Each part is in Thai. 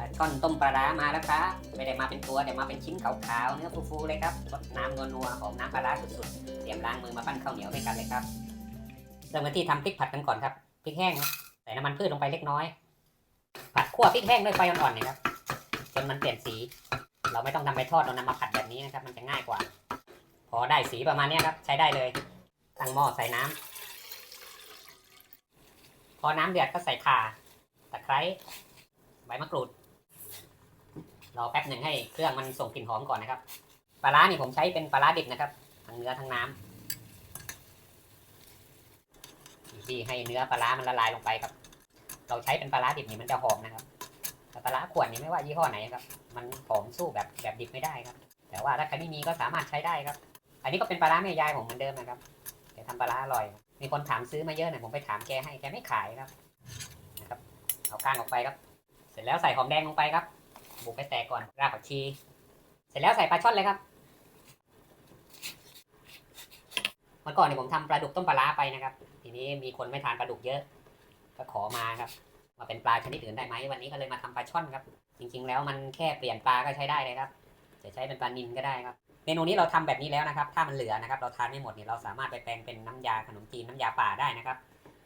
าช่อนต้มปลาร้ามาแล้วครับไม่ได้มาเป็นตัวแต่มาเป็นชิ้นขาวๆเนื้อฟูๆเลยครับรสน้ำนัวๆของน้ำปลาร้าสุดๆเตรียมล้างมือมาปั้นข้าวเหนียวด้วยกันเลยครับเริ่มกันที่ทำพริกผัดกันก่อนครับพริกแห้งใส่น้ำมันพืชลงไปเล็กน้อย ผัดคั่วพริกแห้งด้วยไฟอ่อนๆนะครับจนมันเปลี่ยนสี เราไม่ต้องนำไปทอดเรานำมาผัดแบบนี้นะครับ มันจะง่ายกว่า พอได้สีประมาณนี้ครับ ใช้ได้เลย ตั้งหม้อใส่น้ำพอน้ำเดือดก็ใส่ข่าตะไคร้ใบมะกรูด รอแป๊บหนึ่งให้เครื่องมันส่งกลิ่นหอมก่อนนะครับ ปลาร้านี่ผมใช้เป็นปลาร้าดิบนะครับทั้งเนื้อทั้งน้ำที่ให้เนื้อปลาร้ามันละลายลงไปครับ เราใช้เป็นปลาร้าดิบนี่มันจะหอมนะครับแต่ปลาร้าขวดนี่ไม่ว่ายี่ห้อไหนครับ มันหอมสู้แบบแบบดิบไม่ได้ครับ แต่ว่าถ้าใครไม่มีก็สามารถใช้ได้ครับ อันนี้ก็เป็นปลาร้าแม่ยายผมเหมือนเดิมนะครับแกทำปลาร้าอร่อย มีคนถามซื้อมาเยอะหนะผมไปถามแกให้แกไม่ขายครับนะครับ เอาก้างออกไปครับ เสร็จแล้วใส่หอมแดงลงไปครับ บุกให้แตกก่อนรากผักชี เสร็จแล้วใส่ปลาช่อนเลยครับเมื่อก่อนเนี่ยผมทำปลาดุกต้มปลาร้าไปนะครับ ทีนี้มีคนไม่ทานปลาดุกเยอะ ก็ขอมาครับ มาเป็นปลาชนิดอื่นได้ไหมวันนี้ก็เลยมาทำปลาช่อนครับ จริง ๆ แล้วมันแค่เปลี่ยนปลาก็ใช้ได้เลยครับจะใช้เป็นปลานิลก็ได้ครับเมนูนี้เราทำแบบนี้แล้วนะครับ ถ้ามันเหลือนะครับ เราทานไม่หมดเนี่ยเราสามารถไปแปลงเป็นน้ำยาขนมจีนน้ำยาป่าได้นะครับ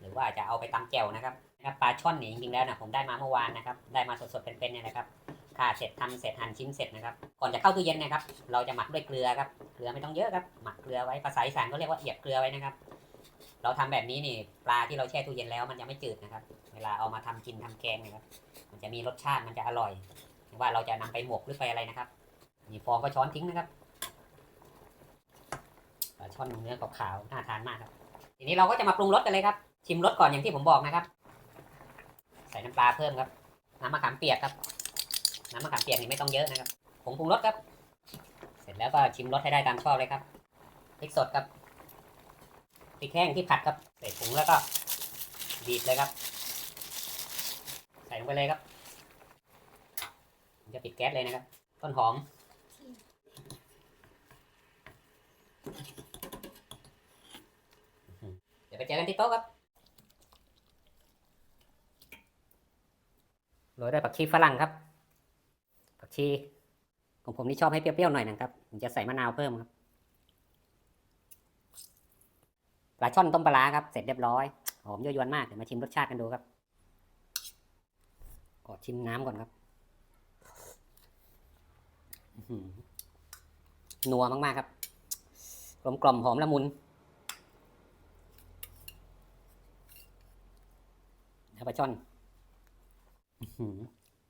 หรือว่าจะเอาไปตำแจ่วนะครับนะครับปลาช่อนเนี่ยจริงๆแล้วนะผมได้มาเมื่อวานนะครับ ได้มาสดๆเป็นๆเนี่ยนะครับ ข่าเสร็จทำเสร็จหั่นชิ้นเสร็จนะครับก่อนจะเข้าตู้เย็นนะครับ เราจะหมักด้วยเกลือครับเกลือไม่ต้องเยอะครับหมักเกลือไว้ภาษาอีสานก็เรียกว่าเอียบเกลือไว้นะครับ เราทำแบบนี้นี่ปลาที่เราแช่ตู้เย็นแล้วมันจะไม่จืดนะครับ เวลาเอามาทำกินทำแกงนะครับมันจะมีรสชาติมันจะอร่อยว่าเราจะนำไปหมกหรือไปอะไรนะครับมีฟองก็ช้อนทิ้งนะครับช่อนเนื้อขาวๆน่าทานมากครับ ทีนี้เราก็จะมาปรุงรสกันเลยครับ ชิมรสก่อนอย่างที่ผมบอกนะครับ ใส่น้ำปลาเพิ่มครับ น้ำมะขามเปียกครับ น้ำมะขามเปียกนี่ไม่ต้องเยอะนะครับผงปรุงรสครับ เสร็จแล้วก็ชิมรสให้ได้ตามชอบเลยครับพริกสดครับพริกแห้งที่ผัดครับใส่ผงแล้วก็บีบเลยครับ ใส่ลงไปเลยครับจะปิดแก๊สเลยนะครับ ต้นหอม เดี๋ยวไปเจอกันที่โต๊ะครับโรยด้วยผักชีฝรั่งครับ ชีของผมนี่ชอบให้เปรี้ยวๆหน่อยนะครับผมจะใส่มะนาวเพิ่มครับปลาช่อนต้มปลาครับเสร็จเรียบร้อยหอมยั่วยวนมากเดี๋ยวมาชิมรสชาติกันดูครับขอชิมน้ำก่อนครับอื้อหือนัวมากๆครับกลมกล่อมหอมละมุนปลาช่อนอื้อหือ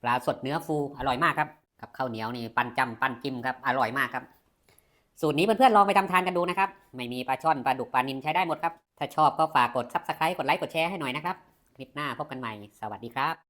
ปลาสดเนื้อฟูอร่อยมากครับ กับข้าวเหนียวนี่ปั้นจำปั้นจิ้มครับอร่อยมากครับ สูตรนี้เพื่อนๆลองไปทำทานกันดูนะครับ ไม่มีปลาช่อนปลาดุกปลานิลใช้ได้หมดครับ ถ้าชอบก็ฝากกดซับสไครต์กดไลค์กดแชร์ให้หน่อยนะครับ คลิปหน้าพบกันใหม่ สวัสดีครับ